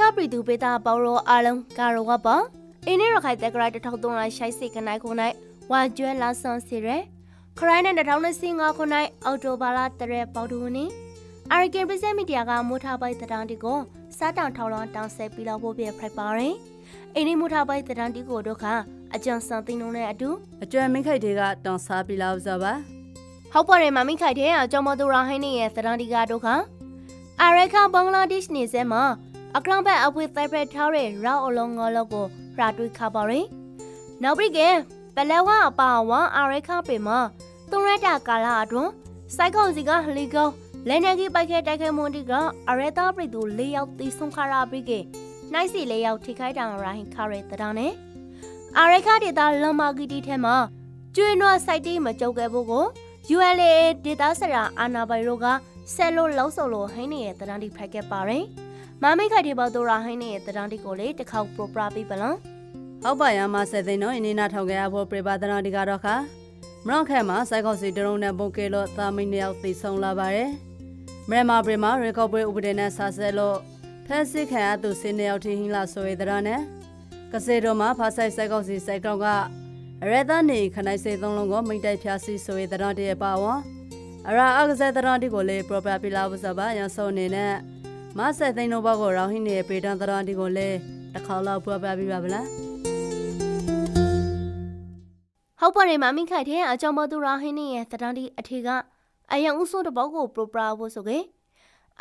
ခပြည်သူပေတာပေါရောအားလုံးကာရောဝပါအင်းရခိုင်တက်ကရိုက်1300ရှိုက်စိခနိုင်ခုနိုင်ဝါကျွဲလာဆွန်စီရယ်ခရိုင်းနဲ့2025ခုနိုင်အော်တိုဘာလတရက်ပေါတူနီအာရီကန်ပစက်မီဒီယာကမိုးထားပိုက်တံတန်းတီကိုစားတောင်ထောင်လောင်းတောင်းဆက်ပြီးတော့ဖို့ပြဖိုက်ပါရင်အင်းဒီမိုးထားပိုက်တံတန်းတီကိုတို့ကအကြံစံသိန်းလုံးနဲ့အတူအကျွမ်းမင်းခိုက်တွေကတောင်စားပြလာဥစားပါဟုတ်ပါတယ်မမိခိုက်တဲ့အကြောင်းမသူရာဟင်းနေရဲ့သတန်ဒီကာတို့ခအာရခဘင်္ဂလားဒေ့ရှ်နေစဲမှာ အကရံဘက်အဖွေသိုက်ဖက်ထားတဲ့ရောင်းအလုံးငေါ်လောက်ကိုရာတွေးခပါရင်နောက်ပြီးကပလဲဝအပါဝါအာရခပေမှာသုံးရတာကာလာအတွန်းစိုက်ကောင်စီကလီကောလဲနေကြီးပိုက်ခဲတိုက်ခဲမွန်တီကအရတာပြည်သူ၄ယောက်တီဆုံခါရာပြီးကနိုင်စီ၄ယောက်ထိခိုက်တာရာဟင်ခရဲတတော်နဲ့အာရခဒေတာလမဂီတီထဲမှာကျွေးနွားစိုက်တီးမကြုတ်ခဲ့ဖို့ကို ULA ဒေတာစရာအာနာဘိုင်ရိုကဆဲလို့လောက်ဆုံလို့ဟင်းနေတဲ့တရန်တီဖိုက်ခဲ့ပါရင် မမိခိုက်ဒီဘော်တိုရာဟင်းနေတဲ့တရန်တီကိုလေတစ်ခေါက်ပရိုပရာပြီးပလန်ဟုတ်ပါရမဆက်သိန်းတော့အင်းနေနာထောင်ခဲ့ရဖို့ပြပါဒနာဒီကတော့ခါမရောက်ခဲမှာစိုက်ကောက်စီတရုံနဲ့ပုံကဲလို့သာမင်းနှစ်ယောက်သိဆုံးလာပါတယ်မရမပရမရေကော့ဘရီဥပဒေနဲ့ဆာဆဲလို့ဖက်စစ်ခံရသူစင်းနှစ်ယောက်ထိဟင်းလာဆိုရတဲ့နဲ့ကစေတော်မှာဖာဆိုင်စိုက်ကောက်စီစိုက်ကောက်ကအရသနေခနိုင်စေသုံးလုံးကိုမိတ်တိုက်ဖြာစီဆိုရတဲ့တည်းပါဝါအရာအကစားတရတီကိုလေ proper ပြလာဖို့စပါရန်ဆုံးနေနဲ့ မဆက်သိန်းတော့ဘောကိုရောင်းဟင်းနေပေတန်တရတီကိုလေတစ်ခေါက်လောက် proper ပြပါဗလားဟုတ်ပါတယ်မမိခိုက်တဲ့အကြောင်းမသူရာဟင်းနေတဲ့တရန်တီအထေကအယံဥဆိုးတဘောကိုပရိုပရာဖို့ဆိုကေ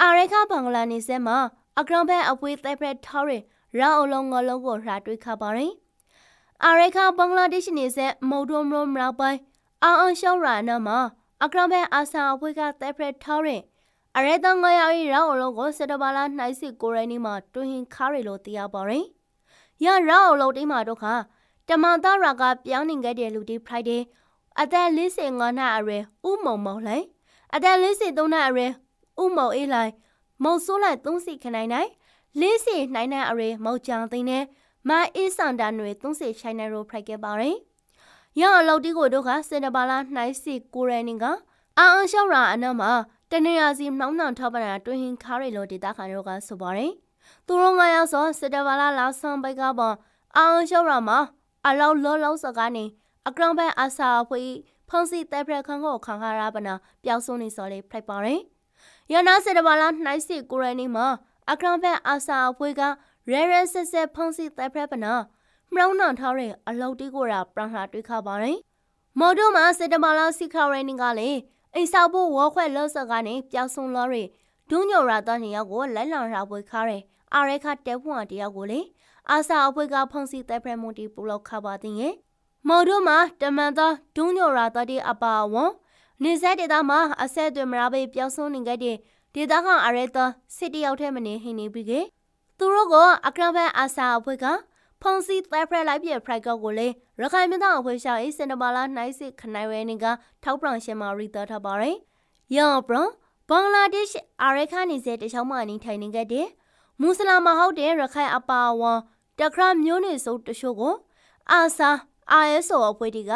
အာရခဘင်္ဂလားနေစဲမှာအကရံဘက်အပွေသိုက်ဖက်ထော်ရရောင်းအလုံးငလုံးကိုရာတွေးခပါရင်အာရခဘင်္ဂလားဒေ့ရှ်နေစဲမုံဒုံမလို့မရောက်ပိုင်းအာအန်ရှောင်းရာနာမှာအကရံဘက်အာဆာအပွေကသိုက်ဖက်ထော်ရ အရဲတငါရီရောင်းအလုံးကိုစတဘာလာနှိုက်စစ်ကိုရိုင်းနီမှာတွင်ဟင်ခါရီလို့တရားပါရင်ရရောင်းအလုံးတိမှာတော့ခါတမန်သားရာကပြောင်းနေခဲ့တဲ့လူဒီ Friday အသက်45နှစ်အရွယ်ဥမုံမောင်လိုက်အသက်43နှစ်အရွယ်ဥမုံအေးလိုက်မုံဆိုးလိုက်3စီခနိုင်နိုင်လေးစီနိုင်နိုင်အရွယ်မောက်ချောင်သိန်းနဲ့မအေးစန်တာနွေ3စီရှိုင်းနေရိုဖိုက်ခဲ့ပါရင်ရအလောက်တီကိုတို့ကစင်တဘာလာနှိုင်းစီကိုရနီကအာအန်ရှောက်ရာအနက်မှာ တနေရာစီနှောင်းနှောင်ထောက်ပံ့တာတွင်ဟင်ခါရီလိုဒေတာခါတို့ကဆိုပါရင်သူတို့ငါရောက်စောစင်တဘာလာလာဆန်ပိုက်ကပေါ်အာအန်ရှောက်ရာမှာအလောက်လောလောစကားနေအကရံဘက်အစာအဖွေးဖုန်စီတက်ဖရက်ခန်းကိုခံခါရပါနာပျောက်ဆုံးနေစော်လေးဖိုက်ပါရင်ရနာစတဘာလာနှိုင်းစီကိုရနီမှာအကရံဘက်အစာအဖွေးကရဲရဲဆက်ဆက်ဖုန်စီတက်ဖရက်ပနာမရောင်းနှောင်ထားတဲ့အလောက်တီကိုရာပရန်ဟာတွေ့ခပါရင်မော်ဒိုမှာစတဘာလာစီခါရနီကလေ အိဆောက်ဖို့ဝေါ်ခွဲလော့စကနေပျောက်ဆုံးလော်ရီဒုညိုရာတော့နေရောက်ကိုလိုက်လောင်ရာပွေခါရဲအာရဲခတဲဖွန်တယောက်ကိုလေအာစာအဖွေးကဖုန်စီတက်ဖရက်မူတီပူလောက်ခပါတဲ့ငယ်မော်ဒိုမှာတမန်သောဒုညိုရာတတိအပါဝံနေဆက်ဒေတာမှာအဆက်တွေမရာဘေးပျောက်ဆုံးနေခဲ့တဲ့ဒေတာကအရဲတစစ်တယောက်ထဲမနေဟင်းနေပြီကေသူတို့ကအကရံဖန်အာစာအဖွေက ဖုန်စီသက်ဖရက်လိုက်ပြဖရိုက်ကောက်ကိုလေရခိုင်မြသောအဖွေရှာရေးစင်တမာလာနှိုင်းစစ်ခနိုင်ဝဲနေကထောက်ပံရှင်မာရီတာထားပါရင်ယောပရဘင်္ဂလားဒေ့ရှ်အာရခနေစေတချောင်းမအင်းထိုင်နေခဲ့တဲ့မွတ်စလာမဟုတ်တဲ့ရခိုင်အပါဝံတခရမျိုးနေစုတချို့ကိုအာစာ ISO အဖွဲ့တီက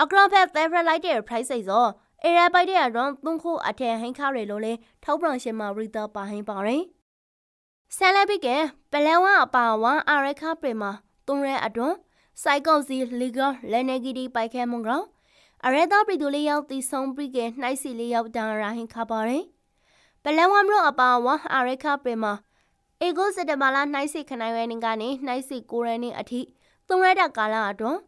အကရဖက်သဲဖရက်လိုက်တဲ့ price စိတ်စောအေရပိုက်တဲ့ရောင်းသုံးခုအထက်ဟင်းခါရလို့လေထောက်ပံရှင်မာရီတာပါဟင်းပါရင် ဆယ်လက်ပိကပလဲဝအပါဝါအရခပရမသုံးရဲအတွန်းစိုက်ကောက်စီလီဂါလဲနေဂီဒီပိုက်ခဲမုံကောင်အရဲသားပြည်သူလေးယောက်တီဆုံးပြီးကနှိုက်စီလေးယောက်တန်ရာဟင်းခါပါရင်ပလဲဝမလို့အပါဝါအရခပရမအေဂိုစတမလာနှိုက်စီခနိုင်ဝဲနေကနေနှိုက်စီကိုရနေအထိသုံးရတဲ့ကာလအတွန်း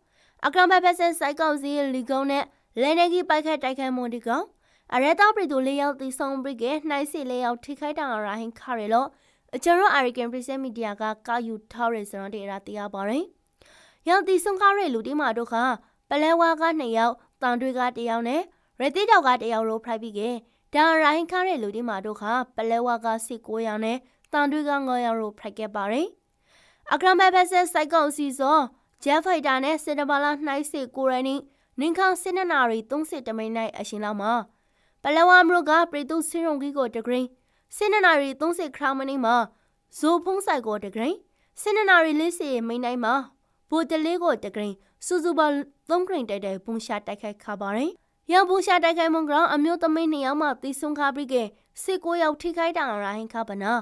အကရမဖက်ဆက်စိုက်ကောက်စီလီကုံနဲ့လဲနေကြီးပိုက်ခက်တိုက်ခိုက်မှုဒီကောင်အရဲသားပြည်သူလေးယောက်တီဆုံးပြီးကနှိုက်စီလေးယောက်ထိခိုက်တန်ရာဟင်းခါရလို့ ကျွန်တော် American Press Media ကကာယူထားရစရတဲ့ရာတရားပါတယ်။ရောက်တီဆုံးခါရလူတီမာတို့ကပလဲဝါက2ယောက်တန်တွေက1ယောက်နဲ့ရတိတောက်က1ယောက်လို့ဖိုက်ပြီးကဒါရိုင်းခါရလူတီမာတို့ကပလဲဝါက19ယောက်နဲ့တန်တွေက9ယောက်လို့ဖိုက်ခဲ့ပါတယ်။အကရမဖက်ဆက်စိုက်ကောက်စီစောဂျက်ဖိုက်တာနဲ့စင်တဘာလာနှိုက်စစ်ကိုရနီနင်ခန်းစင်နနာရီ30တမိန်နိုင်အရှင်လောက်မှာပလဝါမရုကပရိတုစင်ရုံကြီးကိုတဂရင်း စင်နနာရီ30ခရမနီမှာဇိုဖုံးဆိုင်ကိုတဂရင်းစင်နနာရီလေးစီမိန်နိုင်မှာဘိုတလေးကိုတဂရင်းစူဇူပါ3ဂရင်းတိုက်တိုက်ပုံရှာတိုက်ခိုက်ခါပါရင်ရန်ပုံရှာတိုက်ခိုက်မုံကောင်အမျိုးသမီးနှစ်ယောက်မှတီးဆုံးခါပြီးကစစ်ကိုရောက်ထိခိုက်တာရိုင်းခါပနာ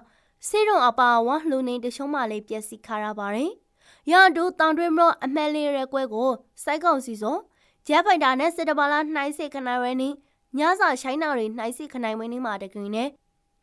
စေရုံအပါအဝလူနေတရှုံးမလေးပျက်စီးခါရပါတယ်။ရန်တူတောင်တွင်းမလို့အမှန်လေးရဲကွဲကိုစိုက်ကောက်စီစောဂျက်ဖိုက်တာနဲ့စစ်တပါလာနှိုင်းစစ်ခဏရဲနေညစာရှိုင်းနာတွေနှိုင်းစစ်ခဏမင်းနေမှာတကင်းနဲ့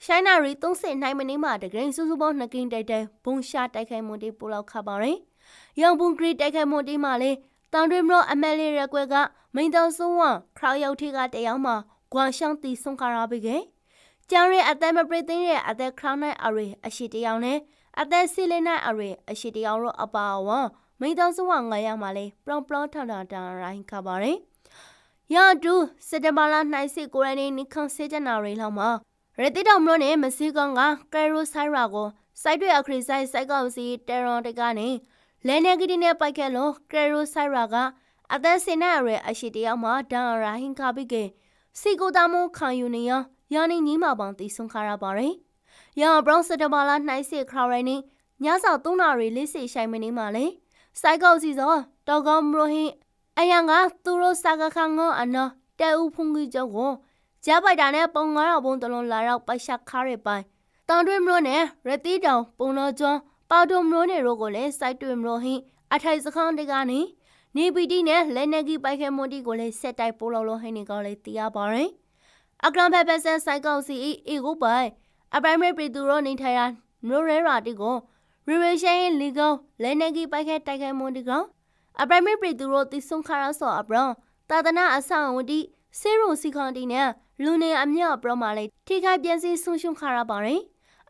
ရှိုင်းနာရီသုံးစစ်နှိုင်းမင်းနေမှာတကင်းစူးစူးပေါင်းနှစ်ကင်းတိုက်တိုက်ဘုံရှာတိုက်ခိုက်မှုတွေပို့လောက်ခပါရယ်။ရောင်ဘုံဂရီတိုက်ခိုက်မှုတွေမှာလေတောင်တွင်းမလို့အမှန်လေးရဲကွဲကမိန်တော်ဆုံးဝခရောင်ရောက်ထိကတယောက်မှာဂွမ်ရှောင်းတီဆုံးခါရပြီကဲ။ကျန်ရဲအသက်မပရိသိရဲ့အသက်ခရောင်းနိုင်အရေအရှိတယောက်နဲ့အသက်စီလေးနိုင်အရေအရှိတယောက်တော့အပါဝါမိန်တော်ဆုံးဝငါရမှာလေပလောင်ပလောင်ထန်ထန်တန်ရိုင်းခပါရယ်။ရတူစတဘာလာနိုင်စစ်ကိုရနေနိခန်းစေချနာရီလောက်မှာ ရတိတော်မလို့နဲ့မစီကောင်ကကယ်ရိုဆိုင်ရာကိုစိုက်တွေအခရီဆိုင်စိုက်ကောင်စီတေရွန်တကနေလဲနေကတိနဲ့ပိုက်ခဲ့လို့ကယ်ရိုဆိုင်ရာကအသက်စင်နဲ့ရဲအရှိတယောက်မှာဒန်ရာဟင်ခါပိကေစီကိုတာမိုခံယူနေရယာနေညီမပေါင်းတီဆုံခါရပါရယ်။ရာဘရောင်းစတဘာလာနှိုင်းစစ်ခရရိုင်းနေညစာ၃နာရီလေးစီဆိုင်မနေမှာလေ။စိုက်ကောက်စီစောတောက်ကောင်းမလို့ဟင်အယံကသူတို့စာကခငောအနော်တဲဦးဖုန်ကြီးကျော်ကို ဂျာပိုက်တာနဲ့ပုံ9000ဘုံတလုံးလာတော့ပိုက်ရှာခါရပိုင်။တောင်တွင်းမလို့နဲ့ရတိတောင်ပုံတော်ကျွန်းပေါတုံမလို့နဲ့တို့ကိုလည်းစိုက်တွင်မလို့ဟင်အထိုင်စခန်းတကနေနေပီတီနဲ့လက်နေကြီးပိုက်ခဲမွန်တီကိုလည်းဆက်တိုက်ပိုးလို့လို့ဟင်းနေကောလည်းတရားပါရင်အကရမ်ဖက်ဖက်ဆန်ဆိုင်ကောက်စီအေကိုပိုင်အပရိုင်မရီပရီတူရောနေထိုင်ရာနိုရဲရာတီကိုရီရေရှင်းလီဂောလက်နေကြီးပိုက်ခဲတိုက်ခဲမွန်တီကအပရိုင်မရီပရီတူရောတီဆုံခါရဆောအပရောတာတနာအဆောင်ဝတီ စေရုံစီခွန်တီနဲ့လူနေအမြော့ပရောမှာလေထိခိုက်ပြန်စီဆုံရှုံခါရပါရင်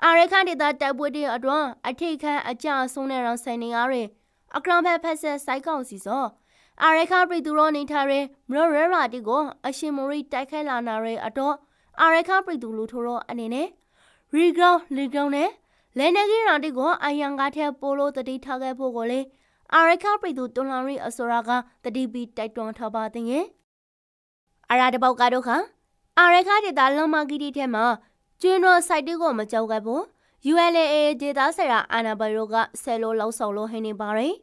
အာရခဒေတာတိုက်ပွဲတဲ့အတွန်းအထိတ်ခန့်အကြအဆုံးနဲ့တော့ဆယ်နေရတဲ့အကရမ်ဖက်ဖက်ဆက်ဆိုင်ကောက်စီစောအာရခပရီသူရောနေထားတဲ့မရရရာတီကိုအရှင်မရီတိုက်ခိုက်လာနာရဲ့အတော့အာရခပရီသူလူထိုးတော့အနေနဲ့ရီဂရောင်းလီဂရောင်းနဲ့လဲနေကြီးရာတီကိုအယံကားထဲပိုလိုတတိထားခဲ့ဖို့ကိုလေအာရခပရီသူတွန်လာရီအစောရာကတတိပီတိုက်တွန်းထားပါတဲ့ရဲ့ အရာတပေါက်ကတော့ခါအာရခဒေတာလုံမဂီတီထဲမှာကျွန်းတော်စိုက်တီကိုမကြောက်ခဲ့ဘူး ULA ဒေတာဆရာအာနာဘရိုကဆယ်လိုလောက်ဆောင်လို့ဟင်းနေပါရယ်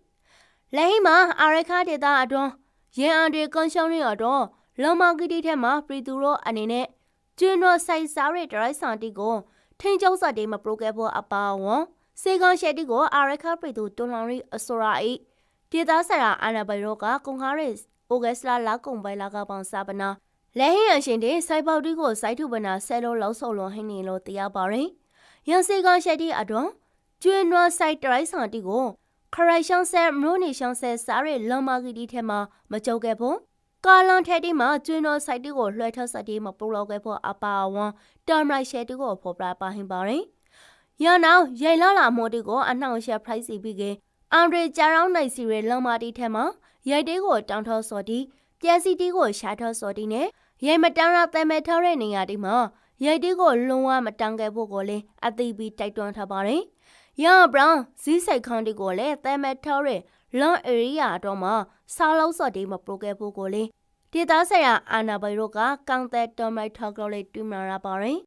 လက်ဟိမှာအာရခဒေတာအတွန်းရင်အန်တွေကွန်ရှောင်းတွေတော့လုံမဂီတီထဲမှာပရီတူရောအနေနဲ့ကျွန်းတော်စိုက်စားတဲ့ဒရိုက်ဆန်တီကိုထိန်ကျောက်စတေးမပရိုကက်ဖို့အပါဝွန်စေကွန်ရှက်တီကိုအာရခပရီတူတွန်လောင်ရီအစောရာအိဒေတာဆရာအာနာဘရိုကကွန်ခါရစ် အိုဂက်စလာလာကုံပိုင်လာကပောင်စာပနာလဲဟင်းအရှင်တွေစိုက်ပေါတီကိုစိုက်ထုပနာဆယ်လိုလောက်ဆော်လွန်ဟင်းနေလို့တရားပါရင်ရန်စေကရှက်တီအတွန်းကျွန်းနွားဆိုင်တရိုက်ဆောင်တီကိုခရိုင်ရှောင်းဆဲမရိုနီရှောင်းဆဲစားရလွန်မာဂီတီထဲမှာမကြုတ်ခဲ့ဘူးကာလန်ထဲတီမှာကျွန်းနွားဆိုင်တီကိုလွှဲထဆက်တီမှာပူလောက်ခဲ့ဖို့အပါဝွန်တမ်ရိုက်ရှက်တီကိုဖော်ပြပါဟင်ပါရင်ရန်နောက်ရိုင်လာလာမော်တီကိုအနှောင့်ရှက်ဖရိုက်စီပြီးကအန်ဒရီဂျာရောင်းနိုင်စီရလွန်မာတီထဲမှာ ရိုက်တေးကိုတောင်းထောစော်တီပြက်စီတီကိုရှာထောစော်တီနဲ့ရိုင်မတန်းရသဲမဲ့ထားတဲ့နေရာတီမှာရိုက်တီးကိုလုံးဝမတန်းခဲ့ဖို့ကိုလည်းအသိပြီးတိုက်တွန်းထားပါတယ်။ရန်ဘရောင်းဇီးဆိုင်ခေါင်းတီကိုလည်းသဲမဲ့ထားတဲ့လွန်အေရီယာတော့မှစားလုံးစော်တီမပရိုခဲ့ဖို့ကိုလည်းဒေသဆိုင်ရာအာနာဘိုင်ရိုကကောင်တဲ့တော်မိုက်ထောက်ကောလေးတူမလာပါတယ်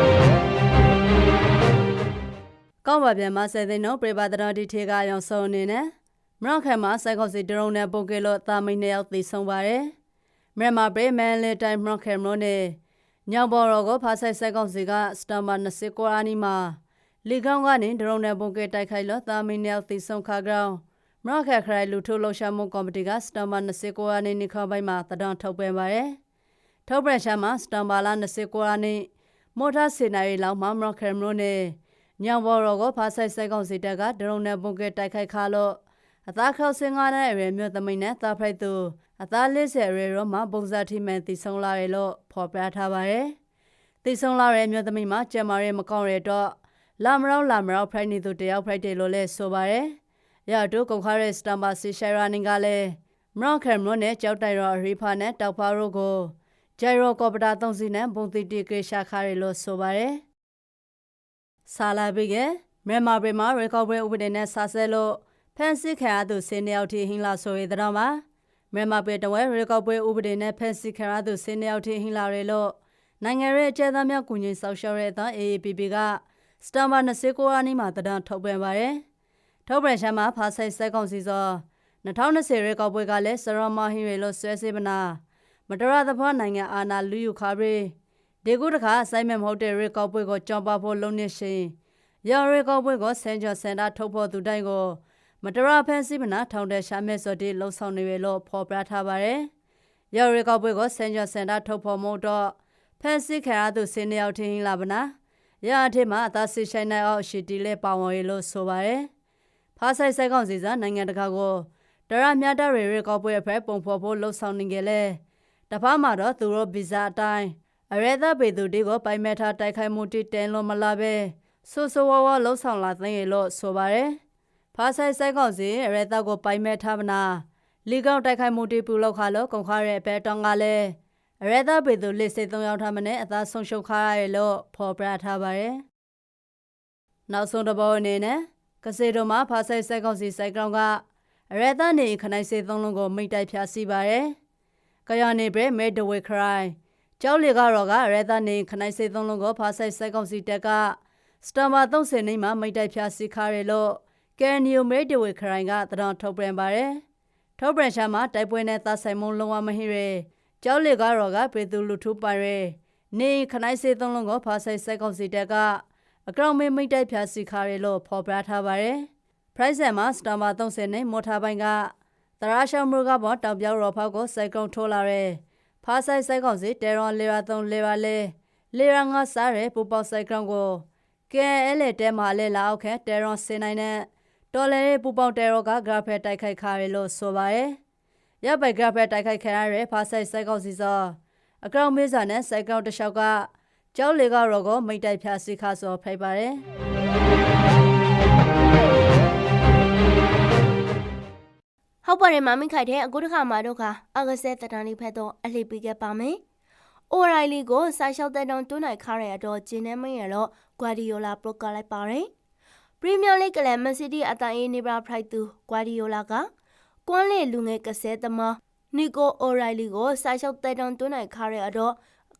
။ ကောင်းပါပြန်မဆယ်သိန်းတော့ပြပါတရာဒီထေကရောင်စုံအနေနဲ့မရခက်မှာစိုက်ခေါစီဒရုံနဲ့ပုတ်ကဲလို့တာမိန်နှစ်ယောက်သေဆုံးပါတယ်။မြန်မာပရိမန်လေတိုင်းမရခက်မလို့နဲ့ညောင်ဘော်ရောကိုဖာဆိုင်စိုက်ခေါစီကစတမ်ဘာ20ကိုအနီမှာလေကောင်းကနေဒရုံနဲ့ပုတ်ကဲတိုက်ခိုက်လို့တာမိန်နှစ်ယောက်သေဆုံးခါကြောင်းမရခက်ခရိုင်လူထုလှရှာမှုကော်မတီကစတမ်ဘာ20ကိုအနီနိခဘိုင်းမှာတဒံထုတ်ပြန်ပါတယ်။ထုတ်ပြန်ရှာမှာစတမ်ဘာလာ20ကိုအနီမော်တာစေနာရီလောက်မှာမရခက်မလို့နဲ့ ညောင်ဘော်ရောကိုဖာဆိုင်စိုက်ခေါစီတက်ကဒရုံနဲ့ပုတ်ကဲတိုက်ခိုက်ခါလို့အသားခေါစင်ကားတဲ့အရွယ်မြို့သမိန်နဲ့သားဖိုက်သူအသား40အရွယ်ရောမှပုံစံထိမှန်တည်ဆုံလာရလို့ဖော်ပြထားပါတယ်။တည်ဆုံလာတဲ့မြို့သမိန်မှာကျမရဲမကောင်းရတော့လာမရောက်လာမရောက်ဖိုက်နေသူတယောက်ဖိုက်တယ်လို့လည်းဆိုပါတယ်။ရတို့ကုန်ခါရဲစတမ်ဘာစီရှိုင်ရာနင်ကလည်းမရောက်ခဲမလို့နဲ့ကြောက်တိုင်ရောရီဖာနဲ့တောက်ဖာရိုကိုဂျိုင်ရိုကော်ပတာသုံးစီနဲ့ဘုံတီတီကေရှာခါရလို့ဆိုပါတယ်။ ဆာလာဘီကမြန်မာပြည်မှာရေကော်ဘရီဥပဒေနဲ့ဆာဆဲလို့ဖန်စစ်ခံရသူစင်းနေရောက်ထိဟင်းလာဆိုရတဲ့မှာမြန်မာပြည်တဝဲရေကောက်ပွဲဥပဒေနဲ့ဖန်စစ်ခံရသူစင်းနေရောက်ထိဟင်းလာရလို့နိုင်ငံရဲ့အကျဉ်းသားများကုညင်ဆောက်ရှောက်တဲ့အသား AAPP ကစတမ်ဘာ29ရက်နေ့မှာတဒံထုတ်ပြန်ပါတယ်။ထုတ်ပြန်ချက်မှာဖာဆိုင်စက်ကောင်စီစော2020ရေကောက်ပွဲကလည်းစရမဟင်းရလို့ဆွဲစေမနာမတရသဖွားနိုင်ငံအာနာလူယူခါဘရီ ဒီကုတခါအဆိုင်မဲ့မဟုတ်တဲ့ရေကောက်ပွဲကိုကြောင်းပါဖို့လုံနေရှင်ရရေကောက်ပွဲကိုဆန်ကျော်စန်တာထုတ်ဖို့သူတိုင်းကိုမတရာဖန်စီမနာထောင်တဲ့ရှာမဲ့စော်တီလှုပ်ဆောင်နေရလို့ဖော်ပြထားပါတယ်ရရေကောက်ပွဲကိုဆန်ကျော်စန်တာထုတ်ဖို့မို့တော့ဖန်စီခံရသူစင်းနေရောက်ထင်းလာပါနာရအထက်မှာအသာစီဆိုင်နိုင်အောင်ရှိတီလဲပါဝင်ရလို့ဆိုပါတယ်ဖားဆိုင်ဆိုင်ကောင်စီစားနိုင်ငံတကာကိုတရမြတ်တရေရေကောက်ပွဲအဖက်ပုံဖော်ဖို့လှုပ်ဆောင်နေကြလဲတဖားမှာတော့သူတို့ဗီဇာအတိုင်း အရဲသားပေသူတွေကိုပိုင်မဲ့ထားတိုက်ခိုက်မှုတိတဲလို့မလာပဲဆိုးဆိုးဝါးဝါလှုပ်ဆောင်လာသိရလို့ဆိုပါတယ်ဖားဆိုင်ဆိုင်ကောင်စီအရဲသားကိုပိုင်မဲ့ထားမနာလီကောင်တိုက်ခိုက်မှုတိပြုလုပ်ခါလို့ကုန်ခါရဲ့အပဲတောင်းကလည်းအရဲသားပေသူလက်စိတ်သုံးယောက်ထားမနဲ့အသာဆုံးရှုံခါရလို့ဖော်ပြထားပါတယ်နောက်ဆုံးတစ်ပေါ်အနေနဲ့ကစေတော်မှာဖားဆိုင်ဆိုင်ကောင်စီစိုက်ကောင်ကအရဲသားနေခနိုင်စေသုံးလုံးကိုမိတ်တိုက်ဖျားစီပါတယ်ကရနေပဲမဲဒဝေခရိုင် ကျောက်လီကတော့ကရဲသားနေခနိုင်စေသုံးလုံးကိုဖားဆိုင်စိုက်ကောင်စီတက်ကစတမာ30နေမှာမိတ်တိုက်ဖျားစီခါရလို့ကယ်နီယိုမဲဒဝေခရိုင်ကတတော်ထုတ်ပြန်ပါတယ်ထုတ်ပြန်ရှာမှာတိုက်ပွဲနဲ့သဆိုင်မုံလုံးဝမဟိရဲကျောက်လီကတော့ကပေသူလူထုပါရဲနေခနိုင်စေသုံးလုံးကိုဖားဆိုင်စိုက်ကောင်စီတက်ကအကောင်မေမိတ်တိုက်ဖျားစီခါရလို့ဖော်ပြထားပါတယ် price မှာစတမာ30နဲ့မော်တာပိုင်းကတရာရှောင်းမှုကပေါ်တောင်ပြောက်ရောဖောက်ကိုစိုက်ကုံထိုးလာရဲ ဖားဆိုင်စိုက်ကောင်စီတဲရွန်လေရာ3လေရာလေလေရာငါစားရဲပူပေါစိုက်ကောင်ကိုကဲအဲလေတဲမှာလေလာအောက်ခဲတဲရွန်စင်နိုင်တဲ့တော်လေပူပေါတဲရောကဂရာဖက်တိုက်ခိုက်ခါရလို့ဆိုပါရဲရပိုက်ဂရာဖက်တိုက်ခိုက်ခံရရဲဖားဆိုင်စိုက်ကောင်စီစောအကောင်မေးစာနဲ့စိုက်ကောင်တစ်လျှောက်ကကျောက်လေကရောကိုမိတ်တိုက်ဖြာစီခါစောဖိုက်ပါတယ် ဟုတ်ပါတယ်မမခိုက်တဲ့အခုတစ်ခါမှတော့ကအကဆဲတတန်လေးဖက်တော့အလှပြခဲ့ပါမယ်။အိုရိုင်လီကိုစာလျှောက်တဲ့တောင်တွန်းနိုင်ခါရတော့ဂျင်းနေမင်းရတော့ဂွာဒီယိုလာပရိုကလိုက်ပါတယ်။ပရီးမီးယားလိဂ်ကလမန်စီးတီးအတန်အေးနေဘရာဖရိုက်သူဂွာဒီယိုလာကကွမ်းလေလူငယ်ကဆဲသမားနီကိုအိုရိုင်လီကိုစာလျှောက်တဲ့တောင်တွန်းနိုင်ခါရတော့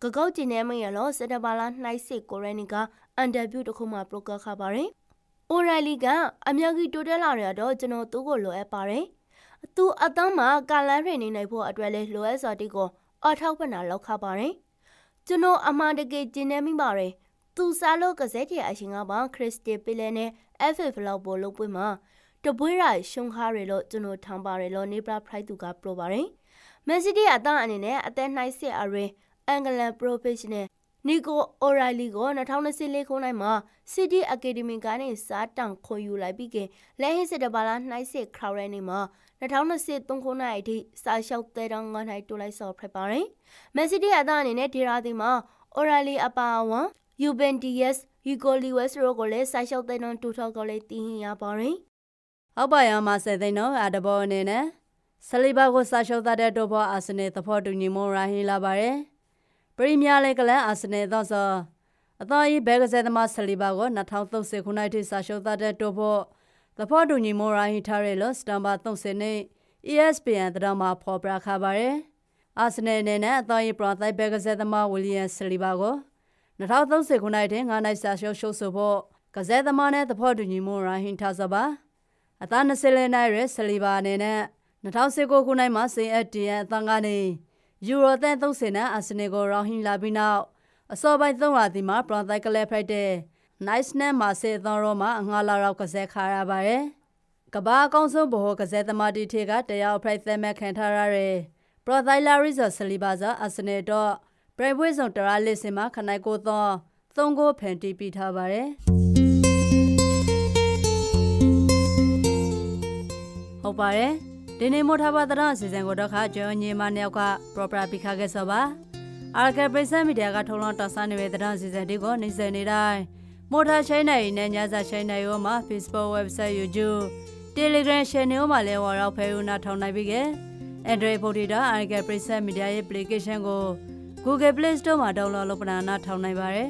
ကကောက်ဂျင်းနေမင်းရတော့စတဘာလာနှိုက်စစ်ကိုရနီကအန်တာဗျူးတစ်ခုမှပရိုကခါပါတယ်။အိုရိုင်လီကအများကြီးတိုးတက်လာရတော့ကျွန်တော်သူ့ကိုလိုအပ်ပါတယ်။ သူအတန်းမှာကာလန်ထိနေနိုင်ဖို့အတွက်လဲလိုအပ်စွာတိကိုအထောက်ပံ့တာလောက်ခပါတယ်။ကျွန်တော်အမှန်တကယ်ကျင်နေမိပါတယ်။သူစားလို့ကစက်တဲ့အရှင်ကပါခရစ်စတီပီလဲနဲ့ FF လောက်ပေါ်လို့ပွင့်မှာတပွေးရရှုံခါရလို့ကျွန်တော်ထောင်ပါတယ်လို့နေပရာဖရိုက်သူကပြောပါတယ်။မန်စီးတီးအတန်းအနေနဲ့အသက်နှိုက်စစ်အရင်အင်္ဂလန်ပရိုဖက်ရှင်နယ် နီကိုအိုရိုင်လီကို2024ခုနှစ်မှာ City Academy ကနေစားတောင်ခွန်ယူလိုက်ပြီးကလဲဟစ်စစ်တပါလားနှိုက်စစ်ခရော်ရဲနေမှာ2023ခုနှစ်အထိစာရှောက်တဲ့တောင်းငါးနိုင်တိုးလိုက်စော်ဖြစ်ပါတယ်။မန်စီးတီးအသအနေနဲ့ဒီရာသီမှာအိုရာလီအပါအဝင်ယူဗန်တီယက်ယူဂိုလီဝက်စ်ရိုကိုလည်းစာရှောက်တဲ့တောင်းတူထော်ကိုလည်းတင်ရပါတယ်အောက်ပါရမှာဆက်သိန်းတော့အတဘောအနေနဲ့ဆလီဘာကိုစာရှုံးတဲ့တော့ဘောအာဆင်နယ်သဖို့တူညီမရာဟီလာပါတယ် ပရီးမီးယားလိဂ်ကလည်းအာဆင်နယ်တော့ဆိုအတော်ကြီးဘဲကစားသမားဆလီဘာကို2030ခုနှစ်ထိစာရှုံးတဲ့တော့ဘောသဖို့တူညီမရာဟီထားရလို့စတမ်ဘာ30နဲ့ ESPN တရမှာဖော်ပြခါပါတယ်အာဆင်နယ်အနေနဲ့အတော်ကြီးပရိုတိုက်ဘဲကစားသမားဝီလီယံဆလီဘာကို2030ခုနှစ်ထဲငါးနိုင်စာရှုံးရှုံးဆိုဖို့ကစားသမားနဲ့သဖို့တူညီမရာဟီထားစပါအသား20လဲနိုင်ရဲဆလီဘာအနေနဲ့2019ခုနှစ်မှာစင်အက်တီယန်အသံကနေ ယူရိုသန်30နဲ့အာဆင်နယ်ကိုရောင်းဟင်းလာပြီးနောက်အစောပိုင်း3ရာသီမှာပရိုတိုက်ကလေးဖိုက်တဲ့ nice နဲ့မာဆေအသံရောမှာအငှားလာရောက်ကစားခါရပါတယ်ကဘာအကောင်းဆုံးဘဟိုကစားသမားတီထေကတရားဖိုက်သက်မဲ့ခံထားရတဲ့ပရိုတိုင်လာရီဇာဆလီဘာဇာအာဆင်နယ်တော့ပရိုင်ဝေးဆောင်တရာလစ်စင်မှာခနိုင်ကိုသောသုံးကိုဖန်တီးပြီးထားပါတယ်ဟုတ်ပါတယ် ဒီနေ့မို့ထားပါတဲ့အစီအစဉ်ကိုတော့ခါကျော်ညီမနှစ်ယောက်က proper ပြခခဲ့ဆိုပါအာကပရိစမီဒီယာကထုံလုံးတော်ဆန်းနေတဲ့တဲ့အစီအစဉ်တွေကိုနှိစက်နေတိုင်းမို့ထားချိုင်းနိုင်နဲ့ညစာချိုင်းနိုင်ရောမှာ Facebook website YouTube Telegram channel မှာလည်းဝါရောက်ဖဲဦးနာထောင်နိုင်ပြီကဲ Android ဖုန်းတွေတော့အာကပရိစမီဒီယာရဲ့ application ကို Google Play Store မှာ download လုပ်ပနာနာထောင်နိုင်ပါတယ်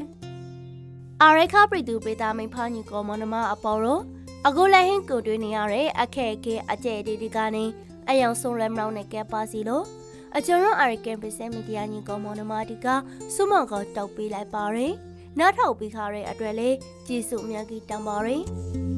။အာရခပရီတူပေတာမိန်ဖာညီကောမနမအပေါ်တော့ အခုလည်းဟင်းကိုတွင်းနေရတဲ့အခက်အခဲအကျဲတီတီကနေအယောင်ဆုံးရမလောက်နဲ့ကဲပါစီလို့အကျွန်တော်အာရကန်ပစမီဒီယာညီကောမနမတီကစုမောင်ကတောက်ပေးလိုက်ပါရယ်။နောက်ထောက်ပြီးခါတဲ့အတွက်လေကျေးဇူးအများကြီးတောင်းပါရယ်။